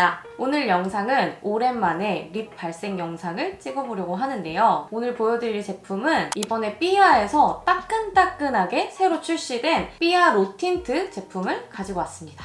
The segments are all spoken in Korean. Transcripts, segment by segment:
세안입니다. 오늘 영상은 오랜만에 립 발색 영상을 찍어보려고 하는데요. 오늘 보여드릴 제품은 이번에 삐아에서 따끈따끈하게 새로 출시된 삐아 로틴트 제품을 가지고 왔습니다.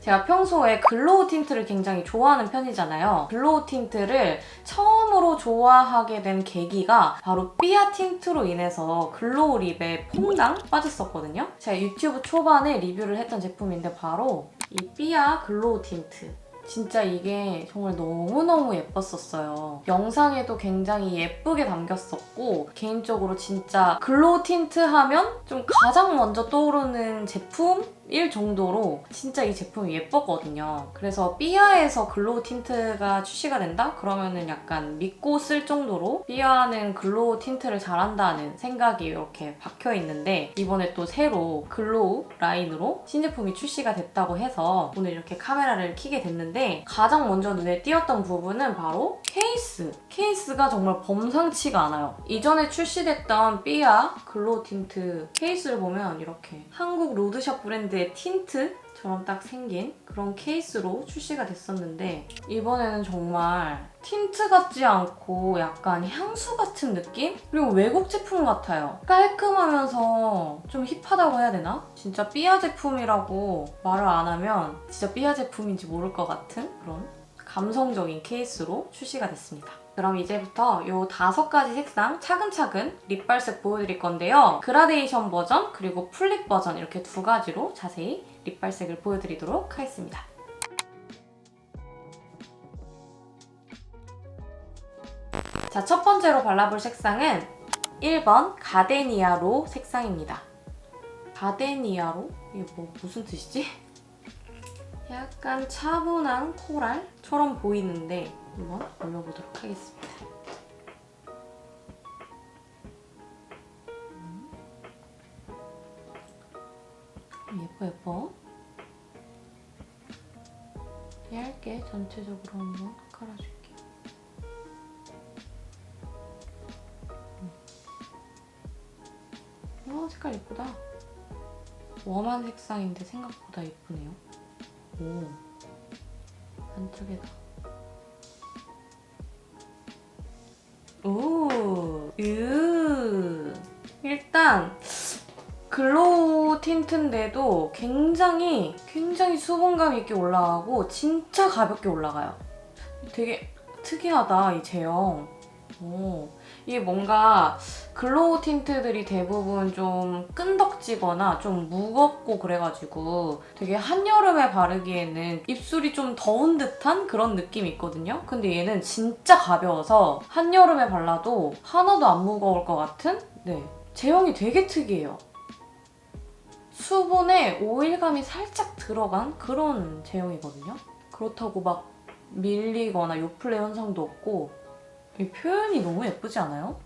제가 평소에 글로우 틴트를 굉장히 좋아하는 편이잖아요. 글로우 틴트를 처음으로 좋아하게 된 계기가 바로 삐아 틴트로 인해서 글로우 립에 퐁당 빠졌었거든요. 제가 유튜브 초반에 리뷰를 했던 제품인데 바로 이 삐아 글로우 틴트. 진짜 이게 정말 너무너무 예뻤었어요. 영상에도 굉장히 예쁘게 담겼었고, 개인적으로 진짜 글로우 틴트 하면 좀 가장 먼저 떠오르는 제품 일 정도로 진짜 이 제품이 예뻤거든요. 그래서 삐아에서 글로우 틴트가 출시가 된다? 그러면은 약간 믿고 쓸 정도로 삐아는 글로우 틴트를 잘한다는 생각이 이렇게 박혀 있는데, 이번에 또 새로 글로우 라인으로 신제품이 출시가 됐다고 해서 오늘 이렇게 카메라를 켜게 됐는데, 가장 먼저 눈에 띄었던 부분은 바로 케이스. 케이스가 정말 범상치가 않아요. 이전에 출시됐던 삐아 글로우 틴트 케이스를 보면 이렇게 한국 로드샵 브랜드 의 틴트처럼 딱 생긴 그런 케이스로 출시가 됐었는데 이번에는 정말 틴트 같지 않고 약간 향수 같은 느낌? 그리고 외국 제품 같아요. 깔끔하면서 좀 힙하다고 해야 되나? 진짜 삐아 제품이라고 말을 안 하면 진짜 삐아 제품인지 모를 것 같은 그런 감성적인 케이스로 출시가 됐습니다. 그럼 이제부터 이 다섯 가지 색상 차근차근 립발색 보여드릴 건데요. 그라데이션 버전 그리고 풀립 버전 이렇게 두 가지로 자세히 립발색을 보여드리도록 하겠습니다. 자, 첫 번째로 발라볼 색상은 1번 가데니아로 색상입니다. 가데니아로? 이게 뭐 무슨 뜻이지? 약간 차분한 코랄처럼 보이는데 한번 올려보도록 하겠습니다. 음, 예뻐 예뻐. 얇게 전체적으로 한번 깔아줄게요. 와 색깔 예쁘다. 웜한 색상인데 생각보다 예쁘네요. 오 안쪽에다. 틴트인데도 굉장히 굉장히 수분감 있게 올라가고 진짜 가볍게 올라가요. 되게 특이하다 이 제형. 오, 이게 뭔가 글로우 틴트들이 대부분 좀 끈덕지거나 좀 무겁고 그래가지고 되게 한여름에 바르기에는 입술이 좀 더운 듯한 그런 느낌이 있거든요. 근데 얘는 진짜 가벼워서 한여름에 발라도 하나도 안 무거울 것 같은 네 제형이 되게 특이해요. 수분에 오일감이 살짝 들어간 그런 제형이거든요. 그렇다고 막 밀리거나 요플레 현상도 없고 이 표현이 너무 예쁘지 않아요?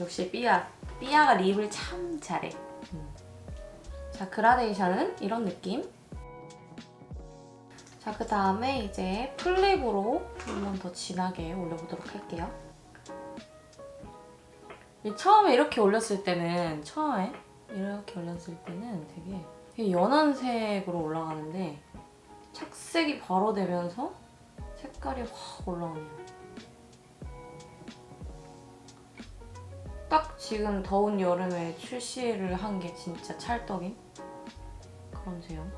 역시 삐아. 삐아가 립을 참 잘해. 음. 자, 그라데이션은 이런 느낌. 자, 그 다음에 이제 풀립으로 한 번 더 진하게 올려보도록 할게요. 이 처음에 이렇게 올렸을 때는, 처음에 이렇게 올렸을 때는 되게 연한 색으로 올라가는데, 착색이 바로 되면서 색깔이 확 올라오네요. 딱 지금 더운 여름에 출시를 한 게 진짜 찰떡인 그런 제형.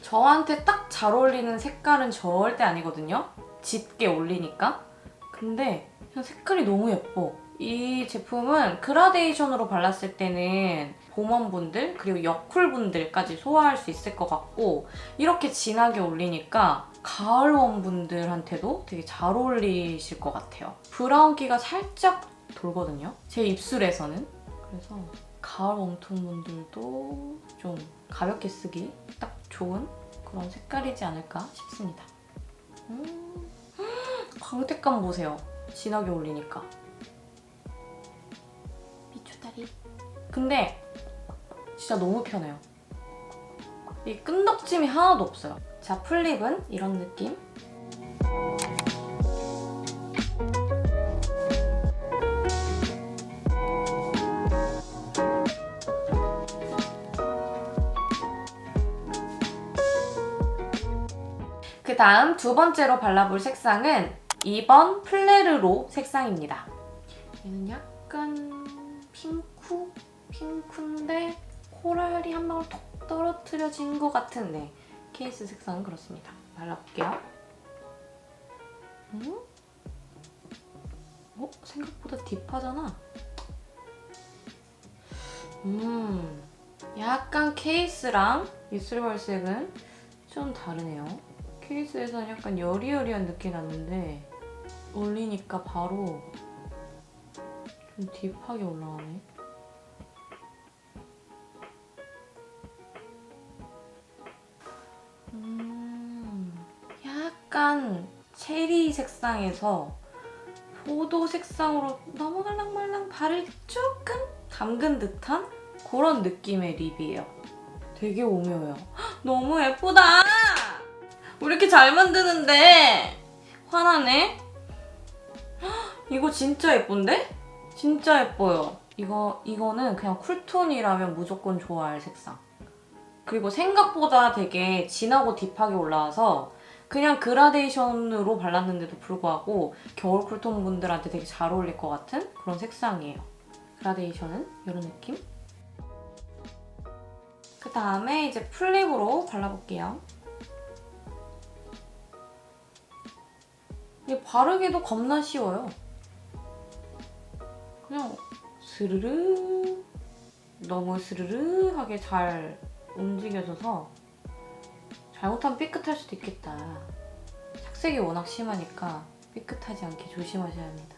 저한테 딱 잘 어울리는 색깔은 절대 아니거든요. 짙게 올리니까. 근데 그냥 색깔이 너무 예뻐. 이 제품은 그라데이션으로 발랐을 때는 봄원분들 그리고 여쿨분들까지 소화할 수 있을 것 같고 이렇게 진하게 올리니까 가을원분들한테도 되게 잘 어울리실 것 같아요. 브라운기가 살짝 돌거든요. 제 입술에서는. 그래서 가을 웜톤분들도 좀 가볍게 쓰기 딱 좋은 그런 색깔이지 않을까 싶습니다. 음, 광택감 보세요. 진하게 올리니까. 미초다리. 근데 진짜 너무 편해요. 이 끈덕짐이 하나도 없어요. 자, 풀립은 이런 느낌. 다음 두 번째로 발라볼 색상은 2번 플레르로 색상입니다. 얘는 약간 핑크? 핑크인데 코랄이 한 방울 톡 떨어뜨려진 것 같은 네, 케이스 색상은 그렇습니다. 발라볼게요. 음? 어? 생각보다 딥하잖아. 음, 약간 케이스랑 입술 발색은 좀 다르네요. 케이스에서는 약간 여리여리한 느낌이 났는데 올리니까 바로 좀 딥하게 올라가네. 음, 약간 체리 색상에서 포도 색상으로 너무 말랑말랑 발을 조금 담근 듯한 그런 느낌의 립이에요. 되게 오묘해요. 헉, 너무 예쁘다! 왜 이렇게 잘 만드는데? 화나네? 헉, 이거 진짜 예쁜데? 진짜 예뻐요. 이거, 이거는 그냥 쿨톤이라면 무조건 좋아할 색상. 그리고 생각보다 되게 진하고 딥하게 올라와서 그냥 그라데이션으로 발랐는데도 불구하고 겨울 쿨톤 분들한테 되게 잘 어울릴 것 같은 그런 색상이에요. 그라데이션은 이런 느낌? 그 다음에 이제 플립으로 발라볼게요. 이게 바르기도 겁나 쉬워요. 그냥 스르르 너무 스르르하게 잘 움직여져서 잘못하면 삐끗할 수도 있겠다. 착색이 워낙 심하니까 삐끗하지 않게 조심하셔야 합니다.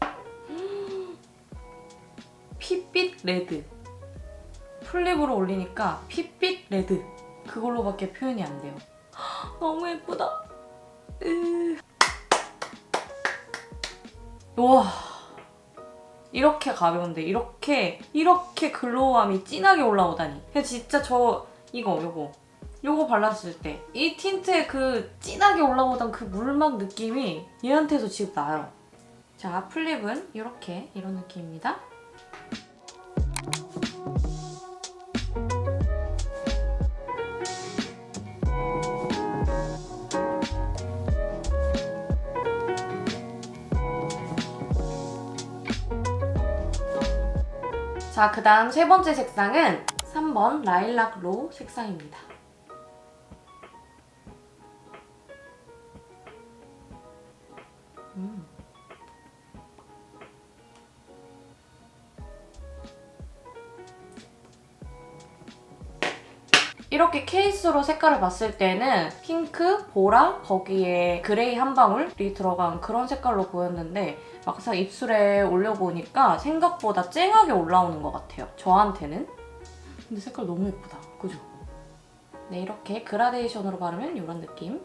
핏빛 레드. 플립으로 올리니까 핏빛 레드. 그걸로밖에 표현이 안 돼요. 너무 예쁘다. 으. 우와. 이렇게 가벼운데 이렇게 이렇게 글로우함이 진하게 올라오다니. 진짜 저 이거 요거 요거 발랐을 때 이 틴트의 그 진하게 올라오던 그 물막 느낌이 얘한테서 지금 나요. 자 플립은 이렇게 이런 느낌입니다. 자, 그 다음 세 번째 색상은 3번 라일락 로 색상입니다. 음. 이렇게 케이스로 색깔을 봤을 때는 핑크, 보라, 거기에 그레이 한 방울이 들어간 그런 색깔로 보였는데 막상 입술에 올려보니까 생각보다 쨍하게 올라오는 것 같아요. 저한테는. 근데 색깔 너무 예쁘다. 그죠? 네, 이렇게 그라데이션으로 바르면 이런 느낌.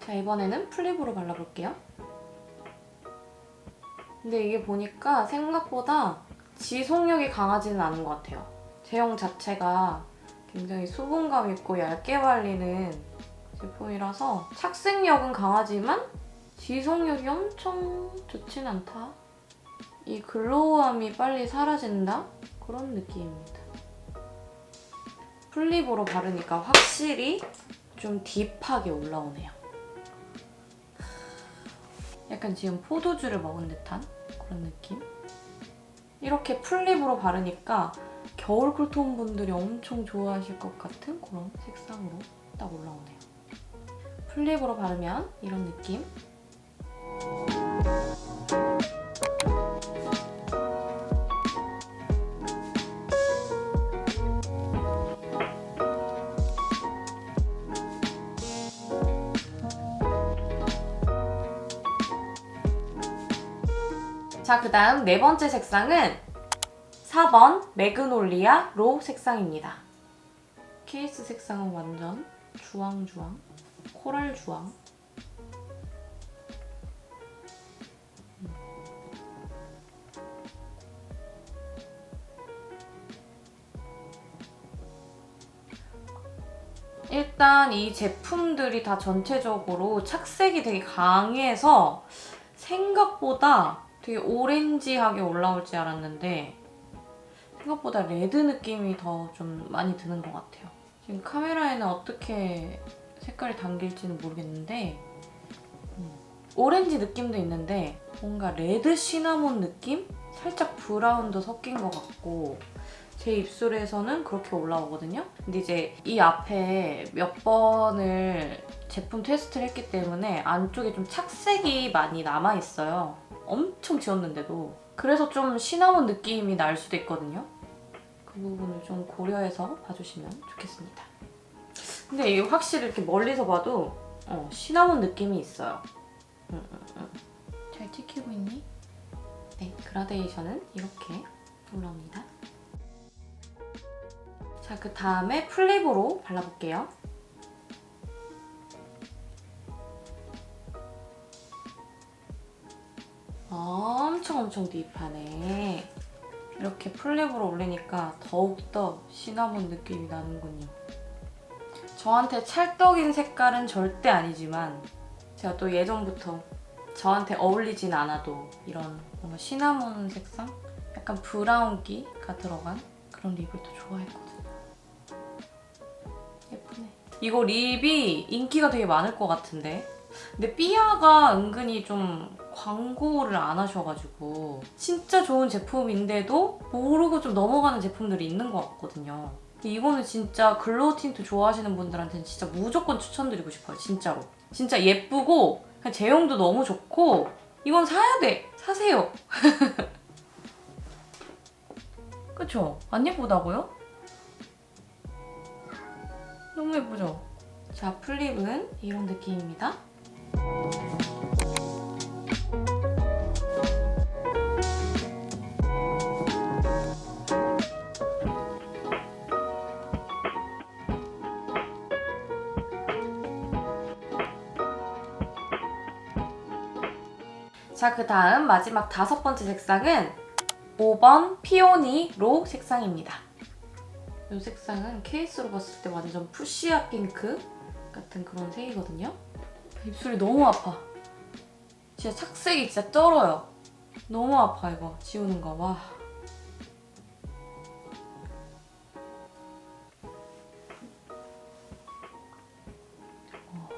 자, 이번에는 플립으로 발라볼게요. 근데 이게 보니까 생각보다 지속력이 강하지는 않은 것 같아요. 제형 자체가 굉장히 수분감 있고 얇게 발리는 제품이라서 착색력은 강하지만 지속력이 엄청 좋진 않다. 이 글로우함이 빨리 사라진다? 그런 느낌입니다. 플립으로 바르니까 확실히 좀 딥하게 올라오네요. 약간 지금 포도주를 먹은 듯한 그런 느낌? 이렇게 플립으로 바르니까 겨울 쿨톤 분들이 엄청 좋아하실 것 같은 그런 색상으로 딱 올라오네요. 플립으로 바르면 이런 느낌. 자, 그 다음 네 번째 색상은 4번 매그놀리아 로 색상입니다. 케이스 색상은 완전 주황주황, 코랄 주황. 일단 이 제품들이 다 전체적으로 착색이 되게 강해서 생각보다 되게 오렌지하게 올라올 줄 알았는데 생각보다 레드 느낌이 더 좀 많이 드는 것 같아요. 지금 카메라에는 어떻게 색깔이 담길지는 모르겠는데 음, 오렌지 느낌도 있는데 뭔가 레드 시나몬 느낌? 살짝 브라운도 섞인 것 같고 제 입술에서는 그렇게 올라오거든요. 근데 이제 이 앞에 몇 번을 제품 테스트를 했기 때문에 안쪽에 좀 착색이 많이 남아있어요. 엄청 지웠는데도. 그래서 좀 시나몬 느낌이 날 수도 있거든요. 그 부분을 좀 고려해서 봐주시면 좋겠습니다. 근데 이게 확실히 이렇게 멀리서 봐도 어, 시나몬 느낌이 있어요. 음, 음, 음. 잘 찍히고 있니? 네, 그라데이션은 이렇게 올라옵니다. 자, 그 다음에 플립으로 발라볼게요. 엄청 엄청 딥하네. 이렇게 플립으로 올리니까 더욱더 시나몬 느낌이 나는군요. 저한테 찰떡인 색깔은 절대 아니지만 제가 또 예전부터 저한테 어울리진 않아도 이런 뭔가 시나몬 색상? 약간 브라운기가 들어간 그런 립을 또 좋아했거든요. 이거 립이 인기가 되게 많을 것 같은데. 근데 삐아가 은근히 좀 광고를 안 하셔가지고 진짜 좋은 제품인데도 모르고 좀 넘어가는 제품들이 있는 것 같거든요. 이거는 진짜 글로우 틴트 좋아하시는 분들한테는 진짜 무조건 추천드리고 싶어요. 진짜로. 진짜 예쁘고 제형도 너무 좋고 이건 사야 돼. 사세요. 그쵸? 안 예쁘다고요? 너무 예쁘죠? 자, 플립은 이런 느낌입니다. 자, 그 다음 마지막 다섯 번째 색상은 5번 피오니 로 색상입니다. 이 색상은 케이스로 봤을 때 완전 푸시아 핑크 같은 그런 색이거든요. 입술이 너무 아파. 진짜 착색이 진짜 쩔어요. 너무 아파 이거 지우는 거. 와. 어.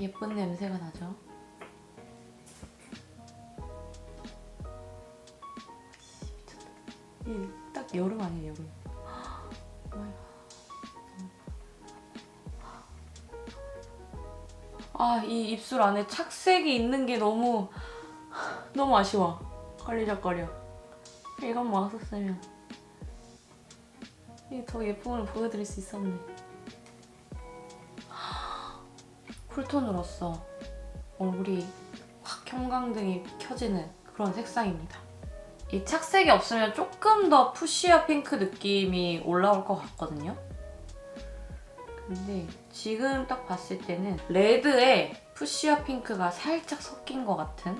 예쁜 냄새가 나죠? 이게 딱 여름 아니에요 여름. 아 이 입술 안에 착색이 있는 게 너무 너무 아쉬워. 걸리적거려. 이것만 왔었으면. 이게 더 예쁨을 보여드릴 수 있었는데 쿨톤으로서 얼굴이 확 형광등이 켜지는 그런 색상입니다 이 착색이 없으면 조금 더 푸시아 핑크 느낌이 올라올 것 같거든요. 근데 지금 딱 봤을 때는 레드에 푸시아 핑크가 살짝 섞인 것 같은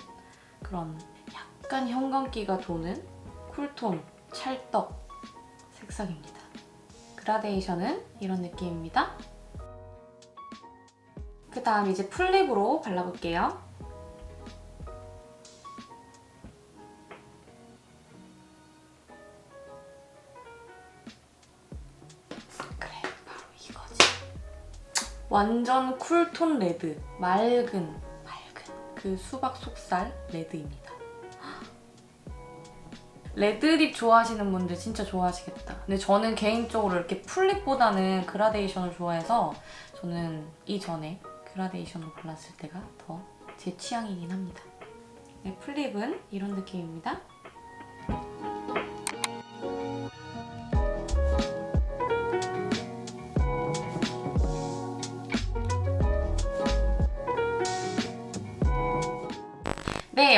그런 약간 형광기가 도는 쿨톤 찰떡 색상입니다. 그라데이션은 이런 느낌입니다. 그 다음 이제 플립으로 발라볼게요. 완전 쿨톤 레드 맑은 맑은. 그 수박 속살 레드입니다. 레드립 좋아하시는 분들 진짜 좋아하시겠다. 근데 저는 개인적으로 이렇게 풀립보다는 그라데이션을 좋아해서 저는 이전에 그라데이션을 발랐을 때가 더 제 취향이긴 합니다. 네, 플립은 이런 느낌입니다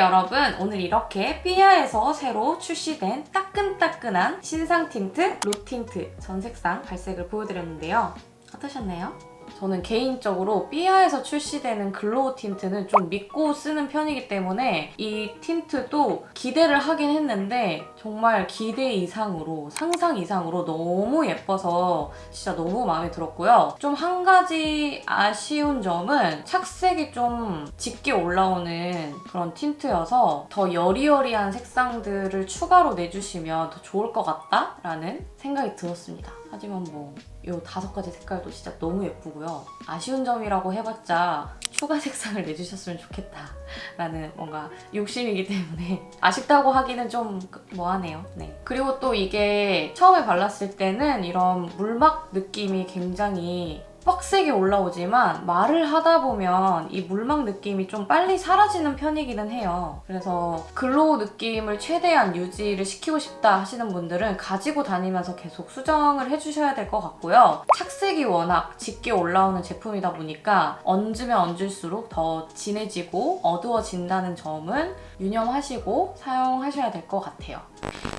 여러분. 오늘 이렇게 삐아에서 새로 출시된 따끈따끈한 신상 틴트, 로 틴트 전 색상 발색을 보여드렸는데요. 어떠셨나요? 저는 개인적으로 삐아에서 출시되는 글로우 틴트는 좀 믿고 쓰는 편이기 때문에 이 틴트도 기대를 하긴 했는데 정말 기대 이상으로 상상 이상으로 너무 예뻐서 진짜 너무 마음에 들었고요. 좀 한 가지 아쉬운 점은 착색이 좀 짙게 올라오는 그런 틴트여서 더 여리여리한 색상들을 추가로 내주시면 더 좋을 것 같다라는 생각이 들었습니다. 하지만 뭐 이 다섯 가지 색깔도 진짜 너무 예쁘고요. 아쉬운 점이라고 해봤자 추가 색상을 내주셨으면 좋겠다라는 뭔가 욕심이기 때문에 아쉽다고 하기는 좀 뭐하네요. 네. 그리고 또 이게 처음에 발랐을 때는 이런 물막 느낌이 굉장히 빡세게 올라오지만 말을 하다 보면 이 물막 느낌이 좀 빨리 사라지는 편이기는 해요. 그래서 글로우 느낌을 최대한 유지를 시키고 싶다 하시는 분들은 가지고 다니면서 계속 수정을 해주셔야 될 것 같고요. 착색이 워낙 짙게 올라오는 제품이다 보니까 얹으면 얹을수록 더 진해지고 어두워진다는 점은 유념하시고 사용하셔야 될 것 같아요.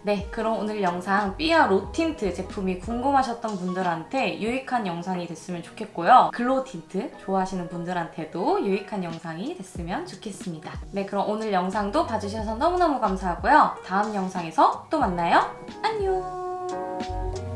네, 그럼 오늘 영상 삐아 로틴트 제품이 궁금하셨던 분들한테 유익한 영상이 됐으면 좋겠고요. 글로우 틴트 좋아하시는 분들한테도 유익한 영상이 됐으면 좋겠습니다. 네, 그럼 오늘 영상도 봐주셔서 너무너무 감사하고요. 다음 영상에서 또 만나요. 안녕!